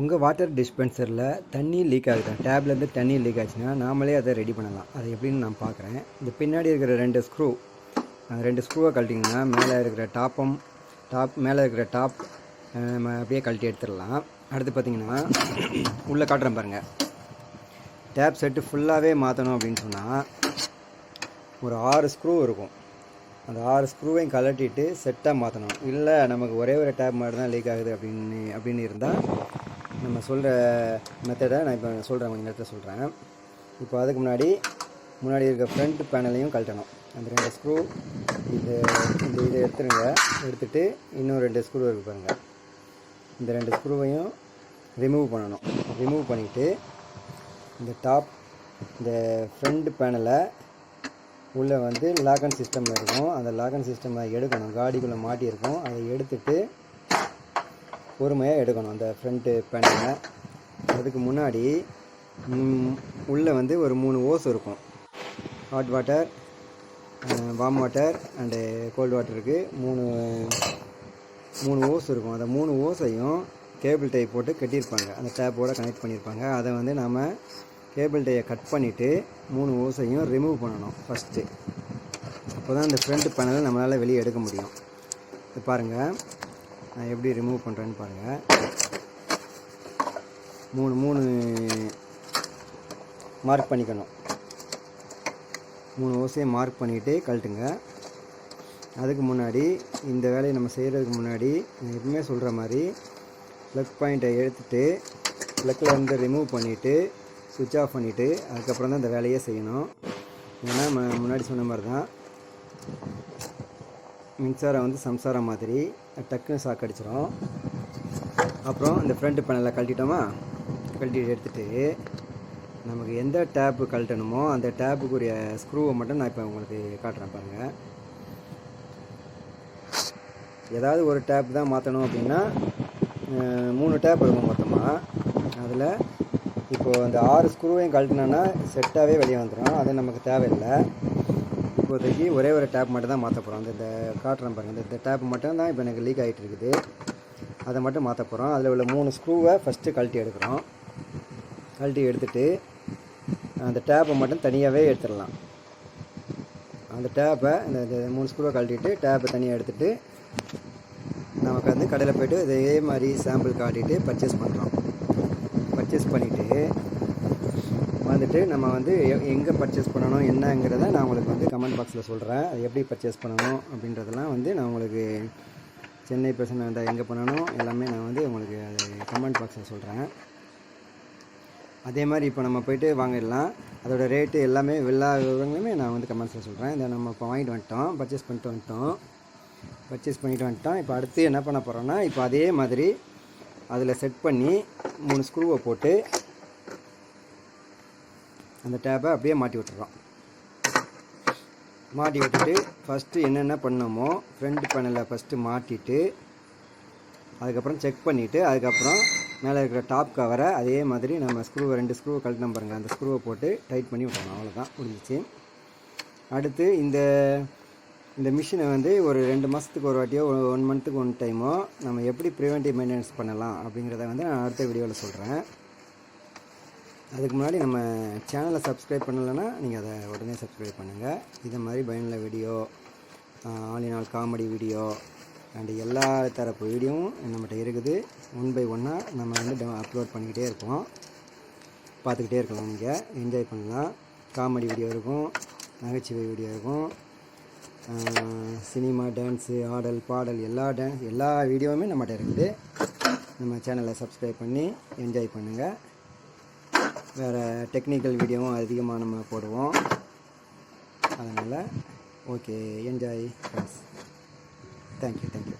உங்கள் வாட்டர் டிஸ்பென்சரில் தண்ணி லீக் ஆகுது? டேப்லேருந்து தண்ணி லீக் ஆச்சுன்னா நாமளே அதை ரெடி பண்ணலாம். அது எப்படின்னு நான் பார்க்குறேன். இந்த பின்னாடி இருக்கிற ரெண்டு ஸ்க்ரூ அந்த ரெண்டு ஸ்க்ரூவை கழட்டிங்கன்னா மேலே இருக்கிற டாப்பம் டாப் மேலே இருக்கிற டாப் நம்ம அப்படியே கழட்டி எடுத்துடலாம். அடுத்து பார்த்தீங்கன்னா உள்ளே காட்டுறேன் பாருங்கள் டேப் செட்டு ஃபுல்லாகவே மாற்றணும் அப்படின்னு சொன்னால் ஒரு ஆறு ஸ்க்ரூ இருக்கும். அந்த ஆறு ஸ்க்ரூவையும் கழட்டிட்டு செட்டாக மாற்றணும் இல்லை நமக்கு ஒரே ஒரு டேப் மட்டும் தான் லீக் ஆகுது அப்படின்னு அப்படின்னு இருந்தால் நம்ம சொல்கிற மெத்தடை நான் இப்போ சொல்கிறேன் கொஞ்சம் நேரத்தில் சொல்கிறேன் இப்போ அதுக்கு முன்னாடி முன்னாடி இருக்க ஃப்ரண்ட் பேனலையும் கழட்டணும். அந்த ரெண்டு ஸ்க்ரூ இது இந்த இதை எடுத்துருங்க. எடுத்துகிட்டு இன்னும் ரெண்டு ஸ்க்ரூ இருக்கு பாருங்கள் இந்த ரெண்டு ஸ்க்ரூவையும் ரிமூவ் பண்ணணும். ரிமூவ் பண்ணிவிட்டு இந்த டாப் இந்த ஃப்ரண்ட் பேனலை உள்ளே வந்து லாக்கன் சிஸ்டம் இருக்கும். அந்த லாக்கன் சிஸ்டம் எடுக்கணும். காடிக்குள்ளே மாட்டியிருக்கும். அதை எடுத்துகிட்டு பொறுமையாக எடுக்கணும். அந்த ஃப்ரண்ட்டு பேனலை அதுக்கு முன்னாடி உள்ளே வந்து ஒரு மூணு ஓஸ் இருக்கும். Hot water warm water and cold வாட்டருக்கு மூணு மூணு ஓஸ் இருக்கும். அந்த மூணு ஓஸையும் கேபிள் டை போட்டு கட்டியிருப்பாங்க. அந்த டேப்போடு கனெக்ட் பண்ணியிருப்பாங்க. அதை வந்து நாம் கேபிள் டையை கட் பண்ணிவிட்டு மூணு ஓஸையும் ரிமூவ் பண்ணணும் ஃபஸ்ட்டு அப்போ தான் அந்த ஃப்ரண்ட் பேனலை நம்மளால் வெளியே எடுக்க முடியும். இது பாருங்கள் நான் எப்படி ரிமூவ் பண்ணுறேன்னு பாருங்கள் மூணு மூணு மார்க் பண்ணிக்கணும். மூணு ஓசையை மார்க் பண்ணிவிட்டு கழட்டுங்க. அதுக்கு முன்னாடி இந்த வேலையை நம்ம செய்கிறதுக்கு முன்னாடி நான் எப்பவுமே சொல்கிற மாதிரி ப்ளக் பாயிண்ட்டை எடுத்துகிட்டு ப்ளக்கில் இருந்து ரிமூவ் பண்ணிவிட்டு சுவிட்ச் ஆஃப் பண்ணிவிட்டு அதுக்கப்புறம் தான் இந்த வேலையே செய்யணும். ஏன்னா முன்னாடி சொன்ன மாதிரி தான் மின்சாரம் வந்து சம்சாரம் மாதிரி டக்குன்னு ஷாக் அடிச்சிடும் அப்புறம் இந்த ஃப்ரண்ட் பேனலை கழட்டிட்டோமா? கழட்டி எடுத்துகிட்டு நமக்கு எந்த டேப்பு கழட்டணுமோ அந்த டேப்புக்குரிய ஸ்க்ரூவை மட்டும் நான் இப்போ உங்களுக்கு காட்டுறேன் பாருங்கள் ஏதாவது ஒரு டேப் தான் மாற்றணும் அப்படின்னா மூணு டேப் இருக்கும் மொத்தமாக அதில் இப்போது அந்த ஆறு ஸ்க்ரூவையும் கழட்டினோன்னா செட்டாகவே வெளியே வந்துடும் அது நமக்கு தேவையில்லை. இப்போதைக்கு ஒரே ஒரு டேப் மட்டும் தான் மாற்ற போகிறோம் அந்த இந்த காட்டுறேன் பாருங்கள் இந்த- டேப் மட்டும் தான் இப்போ எனக்கு லீக் ஆகிட்டு இருக்குது. அதை மட்டும் மாற்ற போகிறோம் அதில் உள்ள மூணு ஸ்க்ரூவை ஃபஸ்ட்டு கழட்டி எடுக்கிறோம். கழட்டி எடுத்துட்டு அந்த டேப்பை மட்டும் தனியாகவே எடுத்துடலாம். அந்த டேப்பை இந்த மூணு ஸ்க்ரூவை கழட்டிட்டு டேப்பை தனியாக எடுத்துகிட்டு நமக்கு வந்து கடையில் போய்ட்டு இதே மாதிரி சாம்பிள் காட்டிட்டு பர்ச்சேஸ் பண்ணுறோம் பர்ச்சேஸ் பண்ணிவிட்டு வந்துட்டு நம்ம வந்து எங்கே பர்ச்சேஸ் பண்ணணும் என்னங்கிறத நான் உங்களுக்கு வந்து கமெண்ட் பாக்ஸில் சொல்கிறேன் அது எப்படி பர்ச்சேஸ் பண்ணணும் அப்படின்றதெல்லாம் வந்து நான் உங்களுக்கு சென்னை பர்சன் எங்கே பண்ணணும் எல்லாமே நான் வந்து உங்களுக்கு அது கமெண்ட் பாக்ஸில் சொல்கிறேன் அதே மாதிரி இப்போ நம்ம போயிட்டு வாங்கிடலாம். அதோட ரேட்டு எல்லாமே எல்லா விவரங்களுமே நான் வந்து கமெண்ட்ஸில் சொல்கிறேன் இதை நம்ம இப்போ வாங்கிட்டு வந்துட்டோம். பர்ச்சேஸ் பண்ணிட்டு வந்துட்டோம். பர்ச்சேஸ் பண்ணிட்டு வந்துட்டோம். இப்போ அடுத்து என்ன பண்ண போகிறோன்னா இப்போ அதே மாதிரி அதில் செட் பண்ணி மூணு ஸ்க்ரூவை போட்டு அந்த டேப்பை அப்படியே மாட்டி விட்டுறோம். மாட்டி விட்டுட்டு ஃபஸ்ட்டு என்னென்ன பண்ணோமோ ஃப்ரண்ட் பேனலில் ஃபஸ்ட்டு மாட்டிட்டு அதுக்கப்புறம் செக் பண்ணிவிட்டு அதுக்கப்புறம் மேலே இருக்கிற டாப் கவரை அதே மாதிரி நம்ம ஸ்க்ரூவை ரெண்டு ஸ்க்ரூவை கழட்டின பாருங்கள் அந்த ஸ்க்ரூவை போட்டு டைட் பண்ணி விட்டணும் அவ்வளோதான் முடிஞ்சிச்சு. அடுத்து இந்த இந்த மிஷினை வந்து ஒரு ரெண்டு மாதத்துக்கு ஒரு வாட்டியோ ஒன் மந்த்துக்கு ஒன் டைமோ நம்ம எப்படி ப்ரிவென்டிவ் மெயின்டெனன்ஸ் பண்ணலாம் அப்படிங்கிறத வந்து நான் அடுத்த வீடியோவில் சொல்கிறேன் அதுக்கு முன்னாடி நம்ம சேனலை சப்ஸ்கிரைப் பண்ணலைன்னா நீங்கள் அதை உடனே சப்ஸ்கிரைப் பண்ணுங்கள் இது மாதிரி பயனுள்ள video all in all comedy video and எல்லா தரப்பு வீடியோவும் நம்மகிட்ட இருக்குது. ஒன் பை ஒன்னாக நம்ம வந்து அப்லோட் பண்ணிக்கிட்டே இருப்போம். பார்த்துக்கிட்டே இருக்கலாம் நீங்கள் என்ஜாய் பண்ணலாம். காமெடி வீடியோ இருக்கும் நகைச்சுவை வீடியோ இருக்கும். சினிமா டான்ஸு ஆடல் பாடல் எல்லா டான்ஸ் எல்லா வீடியோவுமே நம்மகிட்ட இருக்குது. நம்ம சேனலை சப்ஸ்கிரைப் பண்ணி என்ஜாய் பண்ணுங்கள் வேறு டெக்னிக்கல் வீடியோவும் அதிகமாக நம்ம போடுவோம். அதனால் okay enjoy friends thank you thank you